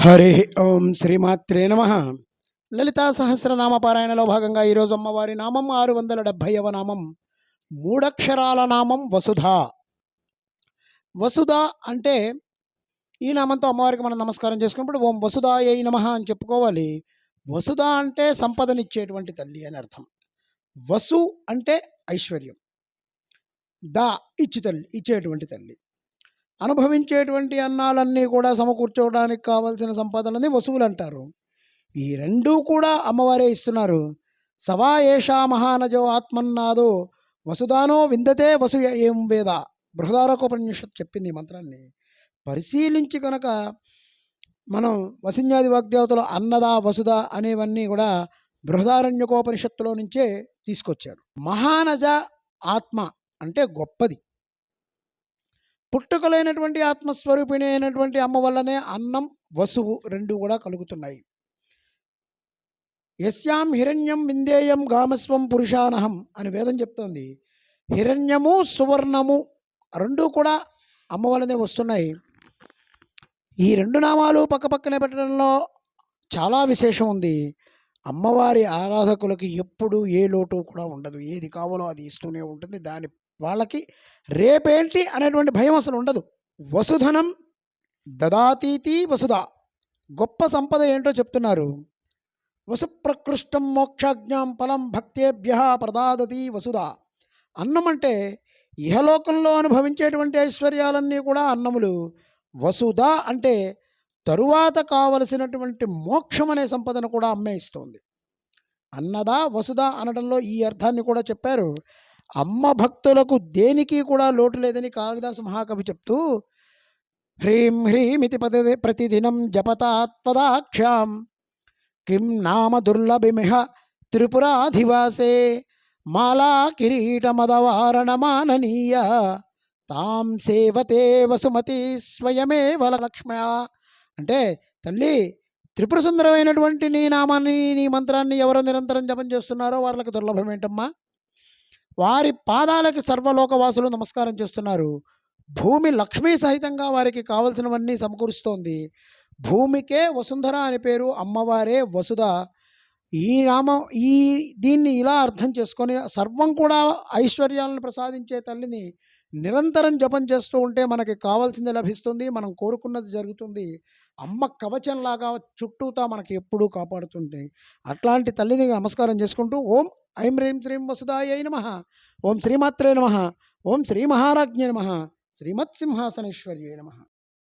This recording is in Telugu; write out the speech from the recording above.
హరి ఓం శ్రీమాత్రే నమ. లలితా సహస్రనామ పారాయణలో భాగంగా ఈరోజు అమ్మవారి నామం ఆరు వందల డెబ్భైవ నామం మూడక్షరాల నామం వసుధ. వసుధ అంటే ఈ నామంతో అమ్మవారికి మనం నమస్కారం చేసుకున్నప్పుడు ఓం వసుధాయ నమ అని చెప్పుకోవాలి. వసుధ అంటే సంపదనిచ్చేటువంటి తల్లి అని అర్థం. వసు అంటే ఐశ్వర్యం. దా ఇచ్చి తల్లి ఇచ్చేటువంటి తల్లి. అనుభవించేటువంటి అన్నాలన్నీ కూడా సమకూర్చోవడానికి కావలసిన సంపదలని వసువులు అంటారు. ఈ రెండూ కూడా అమ్మవారే ఇస్తున్నారు. సవా ఏషా మహానజో ఆత్మన్నాదో వసుదానో విందతే వసు ఏం వేద. బృహదారకోపనిషత్ చెప్పింది ఈ మంత్రాన్ని. పరిశీలించి కనుక మనం వసిన్యాది వాగ్దేవతలు అన్నద వసుద అనేవన్నీ కూడా బృహదారణ్యకోపనిషత్తులో నుంచే తీసుకొచ్చారు. మహానజ ఆత్మ అంటే గొప్పది. పుట్టుకలైనటువంటి ఆత్మస్వరూపిణి అయినటువంటి అమ్మ వల్లనే అన్నం వసువు రెండు కూడా కలుగుతున్నాయి. యస్యాం హిరణ్యం విందేయం గామస్వం పురుషానహం అని వేదం చెప్తోంది. హిరణ్యము సువర్ణము రెండు కూడా అమ్మ వల్లనే వస్తున్నాయి. ఈ రెండు నామాలు పక్కపక్కనే పెట్టడంలో చాలా విశేషం ఉంది. అమ్మవారి ఆరాధకులకి ఎప్పుడు ఏ లోటు కూడా ఉండదు. ఏది కావాలో అది ఇస్తూనే ఉంటుంది. దాని వాళ్ళకి రేపేంటి అనేటువంటి భయం అసలు ఉండదు. వసుధనం దదాతీతి వసుధ. గొప్ప సంపద ఏంటో చెప్తున్నారు. వసుప్రకృష్టం మోక్షాజ్ఞాం ఫలం భక్తేభ్య ప్రదాదతి వసుధ. అన్నం అంటే ఇహలోకంలో అనుభవించేటువంటి ఐశ్వర్యాలన్నీ కూడా అన్నములు. వసుధ అంటే తరువాత కావలసినటువంటి మోక్షం అనే సంపదను కూడా అమ్మే ఇస్తుంది. అన్నదా వసుధ అనడంలో ఈ అర్థాన్ని కూడా చెప్పారు. అమ్మ భక్తులకు దేనికి కూడా లోటు లేదని కాళిదాసు మహాకవి చెప్తూ హ్రీం హ్రీమితి పదే ప్రతిదినం జపతాత్పదాక్షాం కిం నామ దుర్లభిమిహ త్రిపురాధివాసే మాలా కిరీటమదవారణమాననీయ తాం సేవతే వసుమతి స్వయమేవ లక్ష్మ్య అంటే తల్లి త్రిపుర సుందరమైనటువంటి నీ నామాన్ని నీ మంత్రాన్ని ఎవరు నిరంతరం జపం చేస్తున్నారో వాళ్ళకి దుర్లభం ఏంటమ్మా వారి పాదాలకి సర్వలోకవాసులు నమస్కారం చేస్తున్నారు. భూమి లక్ష్మీ సహితంగా వారికి కావలసినవన్నీ సమకూరుస్తోంది. భూమికే వసుంధర అనే పేరు అమ్మవారే వసుధ. ఈ నామం ఈ దీన్ని ఇలా అర్థం చేసుకొని సర్వం కూడా ఐశ్వర్యాలను ప్రసాదించే తల్లిని నిరంతరం జపం చేస్తూ ఉంటే మనకి కావాల్సింది లభిస్తుంది. మనం కోరుకున్నది జరుగుతుంది. అమ్మ కవచంలాగా చుట్టూతా మనకి ఎప్పుడూ కాపాడుతుంది అట్లాంటి తల్లిని నమస్కారం చేసుకుంటూ ఓం ఐం హ్రీం శ్రీం వసుదాయ నమ. ఓం శ్రీమాత్రే నమ. ఓం శ్రీ మహారాజ్ఞ నమ. శ్రీమత్సింహాసనేశ్వర్య నమ.